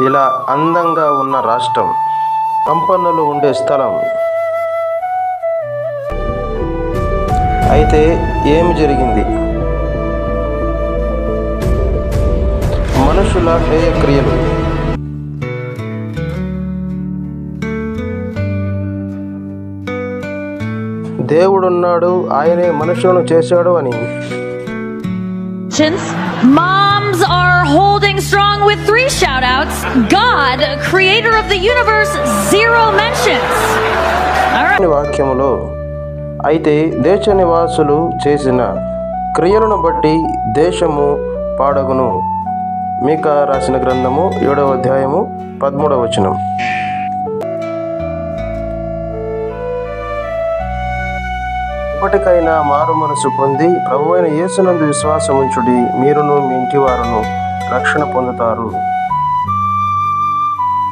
ఇలా అందంగా ఉన్న రాష్ట్రం సంపన్నులు ఉండే స్థలం. అయితే ఏమి జరిగింది? మనుషుల హేయక్రియలు. దేవుడున్నాడు ఆయనే మనుషులను చేశాడు అని. Moms are holding shout. God, creator of the universe, zero mentions. వాక్యములో అయితే దేశ నివాసులు చేసిన క్రియలను బట్టి దేశము పాడగును మీక రాసిన గ్రంథము ఏడవ అధ్యాయము పదమూడవ వచనం ఇప్పటికైనా మారు మనసు పొంది ప్రభు అయిన యేసునందు విశ్వాసం ఉంచుడి మీరును మీ ఇంటి వారును రక్షణ పొందుతారు